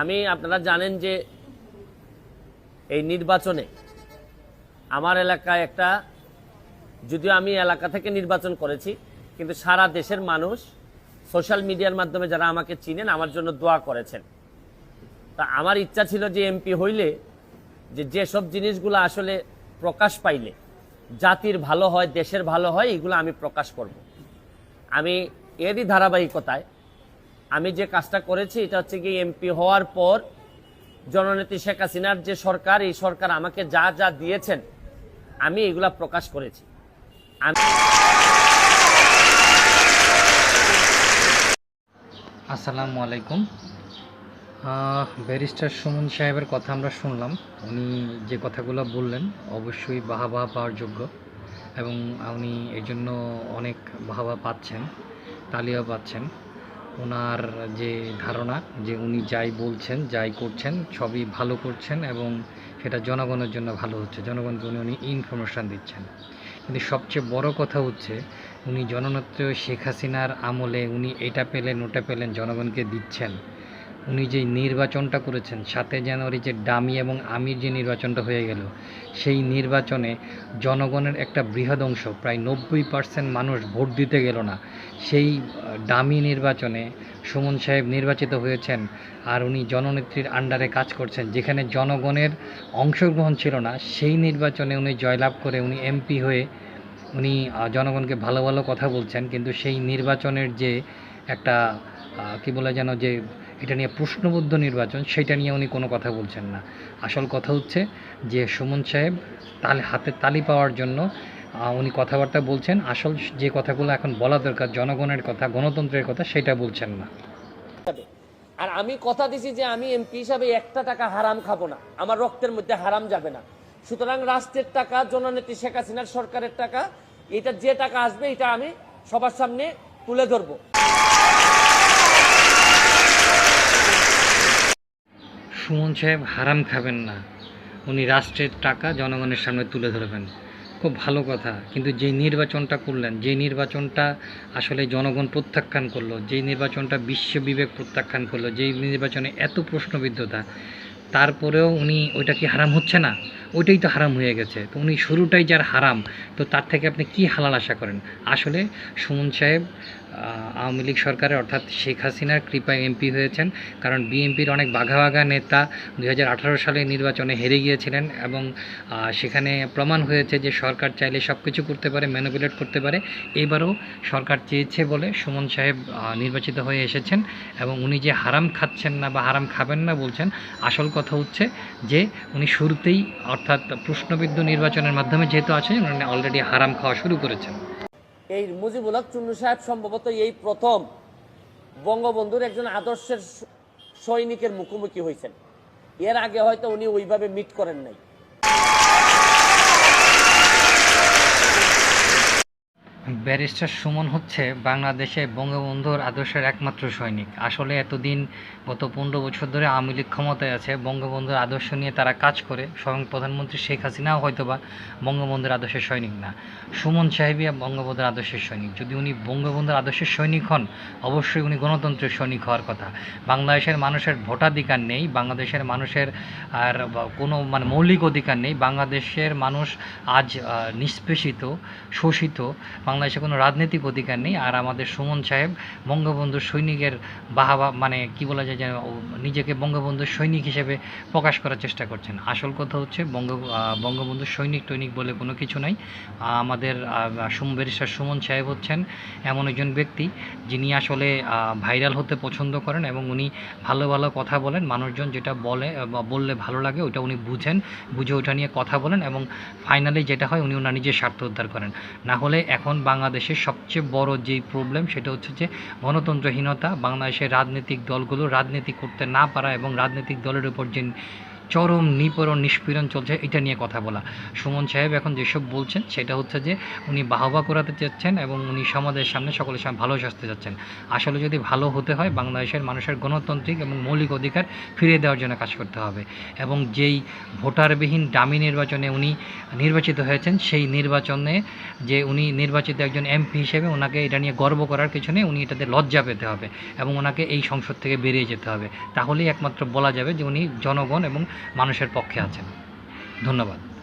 আমি, আপনারা জানেন যে এই নির্বাচনে আমার এলাকায় একটা, যদিও আমি এলাকা থেকে নির্বাচন করেছি, কিন্তু সারা দেশের মানুষ সোশ্যাল মিডিয়ার মাধ্যমে যারা আমাকে চিনেন, আমার জন্য দোয়া করেছেন তা আমার ইচ্ছা ছিল যে এমপি হইলে, যে যেসব জিনিসগুলো আসলে প্রকাশ পাইলে, জাতির ভালো হয়, দেশের ভালো হয়, এগুলো আমি প্রকাশ করব। আমি এরই ধারাবাহিকতায় আমি যে কাজটা করেছি, এটা হচ্ছে কি এমপি হওয়ার পর জননেত্রী শেখ হাসিনার যে সরকার, এই সরকার আমাকে যা যা দিয়েছেন, আমি এগুলা প্রকাশ করেছি। আসসালামু আলাইকুম। ব্যারিস্টার সুমন সাহেবের কথা আমরা শুনলাম। উনি যে কথাগুলো বললেন, অবশ্যই বাহাবা পাওয়ার যোগ্য এবং উনি এর জন্য অনেক বাহাবা পাচ্ছেন তালিয়া পাচ্ছেন। ওনার যে ধারণা যে উনি যাই বলছেন, যাই করছেন, সবই ভালো করছেন এবং সেটা জনগণের জন্য ভালো হচ্ছে। জনগণকে উনি উনি ইনফরমেশান দিচ্ছেন। কিন্তু সবচেয়ে বড় কথা হচ্ছে, উনি জননেত্রী শেখ হাসিনার আমলে উনি এটা পেলেন, ওটা পেলেন, জনগণকে দিচ্ছেন। উনি যে নির্বাচনটা করেছেন, সাতই জানুয়ারি যে ডামি এবং আমির যে নির্বাচনটা হয়ে গেল, সেই নির্বাচনে জনগণের একটা বৃহৎ অংশ, প্রায় নব্বই পার্সেন্ট মানুষ ভোট দিতে গেল না। সেই ডামি নির্বাচনে সুমন সাহেব নির্বাচিত হয়েছেন আর উনি জননেত্রীর আন্ডারে কাজ করছেন, যেখানে জনগণের অংশগ্রহণ ছিল না, সেই নির্বাচনে উনি জয়লাভ করে উনি এমপি হয়ে উনি জনগণকে ভালো ভালো কথা বলছেন, কিন্তু সেই নির্বাচনের যে একটা কি বলে যেন যে এটা নিয়ে প্রশ্নবদ্ধ নির্বাচন, সেটা নিয়ে উনি কোনো কথা বলছেন না। আসল কথা হচ্ছে যে সুমন সাহেব তালে হাতে তালি পাওয়ার জন্য উনি কথাবার্তা বলছেন। আসল যে কথাগুলো এখন বলা দরকার, জনগণের কথা, গণতন্ত্রের কথা, সেটা বলছেন না। আর আমি কথা দিছি যে আমি এমপি হিসাবে একটা টাকা হারাম খাব না। আমার রক্তের মধ্যে হারাম যাবে না। সুতরাং রাষ্ট্রের টাকা, জননেত্রী শেখ হাসিনার সরকারের টাকা, এটা যে টাকা আসবে, এটা আমি সবার সামনে তুলে ধরবো। সুমন সাহেব হারাম খাবেন না। উনি রাষ্ট্রের টাকা জনগণের সামনে তুলে ধরবেন। খুব ভালো কথা। কিন্তু যে নির্বাচনটা করলেন, যে নির্বাচনটা আসলে জনগণ প্রত্যাখ্যান করল, যে নির্বাচনটা বিশ্ব বিবেক প্রত্যাখ্যান করল যেই নির্বাচনে এত প্রশ্নবিদ্ধতা, তারপরেও উনি ওইটা কি হারাম হচ্ছে না? ওইটাই তো হারাম হয়ে গেছে। তো উনি শুরুটাই যার হারাম, তো তার থেকে আপনি কি হালাল আশা করেন? আসলে সুমন সাহেব আওয়ামী লীগ সরকারে, অর্থাৎ শেখ হাসিনার কৃপায় এমপি হয়েছেন। কারণ বিএনপির অনেক বাঘা বাঘা নেতা দু হাজার আঠারো সালে নির্বাচনে হেরে গিয়েছিলেন এবং সেখানে প্রমাণ হয়েছে যে সরকার চাইলে সব কিছু করতে পারে ম্যানিপুলেট করতে পারে। এবারও সরকার চেয়েছে বলে সুমন সাহেব নির্বাচিত হয়ে এসেছেন এবং উনি যে হারাম খাচ্ছেন না বা হারাম খাবেন না বলছেন, আসল কথা হচ্ছে যে উনি শুরুতেই অর্থাৎ প্রশ্নবিদ্ধ নির্বাচনের মাধ্যমে যেহেতু আছেন, উনি অলরেডি হারাম খাওয়া শুরু করেছেন। এই মুজিবুল হক, চুন্নু সাহেব সম্ভবত এই প্রথম বঙ্গবন্ধুর একজন আদর্শের সৈনিকের মুখোমুখি হয়েছেন। এর আগে হয়তো উনি ওইভাবে মিট করেন নাই। ব্যারিস্টার সুমন হচ্ছে বাংলাদেশে বঙ্গবন্ধুর আদর্শের একমাত্র সৈনিক। আসলে এতদিন, গত পনেরো বছর ধরে আওয়ামী লীগ ক্ষমতায় আছে, বঙ্গবন্ধুর আদর্শ নিয়ে তারা কাজ করে, স্বয়ং প্রধানমন্ত্রী শেখ হাসিনাও হয়তোবা বঙ্গবন্ধুর আদর্শের সৈনিক না। সুমন সাহেবিয়া বঙ্গবন্ধুর আদর্শের সৈনিক। যদি উনি বঙ্গবন্ধুর আদর্শের সৈনিক হন, অবশ্যই উনি গণতন্ত্রের সৈনিক হওয়ার কথা। বাংলাদেশের মানুষের ভোটাধিকার নেই, বাংলাদেশের মানুষের আর কোনো মানে মৌলিক অধিকার নেই, বাংলাদেশের মানুষ আজ নিষ্পেষিত, শোষিত বাংলাদেশে কোনো রাজনৈতিক অধিকার নেই। আর আমাদের সুমন সাহেব বঙ্গবন্ধুর সৈনিকের বাহাবা মানে কি বলা যায় যে নিজেকে বঙ্গবন্ধুর সৈনিক হিসেবে প্রকাশ করার চেষ্টা করছেন। আসল কথা হচ্ছে বঙ্গ আহ, বঙ্গবন্ধুর সৈনিক টৈনিক বলে কোনো কিছু নাই। আমাদের ব্যারিস্টার সুমন সাহেব হচ্ছেন এমন একজন ব্যক্তি যিনি আসলে ভাইরাল হতে পছন্দ করেন এবং উনি ভালো ভালো কথা বলেন। মানুষজন যেটা বলে বললে ভালো লাগে ওটা উনি বুঝেন বুঝে ওটা নিয়ে কথা বলেন এবং ফাইনালি যেটা হয় উনি ওনার নিজের স্বার্থ উদ্ধার করেন। না হলে এখন বাংলাদেশের সবচেয়ে বড় যেই প্রবলেম সেটা হচ্ছে যে গণতন্ত্রহীনতা, বাংলাদেশের রাজনৈতিক দলগুলো রাজনীতি করতে না পারা এবং রাজনৈতিক দলের উপর যে চরম নিপীড়ন নিষ্পীড়ন চলছে, এটা নিয়ে কথা বলা। সুমন সাহেব এখন যেসব বলছেন, সেটা হচ্ছে যে, উনি বাহবা করাতে চাচ্ছেন এবং উনি সমাজের সামনে সকলের সামনে ভালো সাজতে চাচ্ছেন। আসলে যদি ভালো হতে হয়, বাংলাদেশের মানুষের গণতান্ত্রিক এবং মৌলিক অধিকার ফিরিয়ে দেওয়ার জন্য কাজ করতে হবে। এবং যেই ভোটারবিহীন ডামি নির্বাচনে উনি নির্বাচিত হয়েছেন, সেই নির্বাচনে যে উনি নির্বাচিত একজন এমপি হিসেবে ওনাকে এটা নিয়ে গর্ব করার পিছনে উনি এটাতে লজ্জা পেতে হবে এবং ওনাকে এই সংসদ থেকে বেরিয়ে যেতে হবে। তাহলেই একমাত্র বলা যাবে যে, উনি জনগণ এবং মানুষের পক্ষে আছেন। ধন্যবাদ।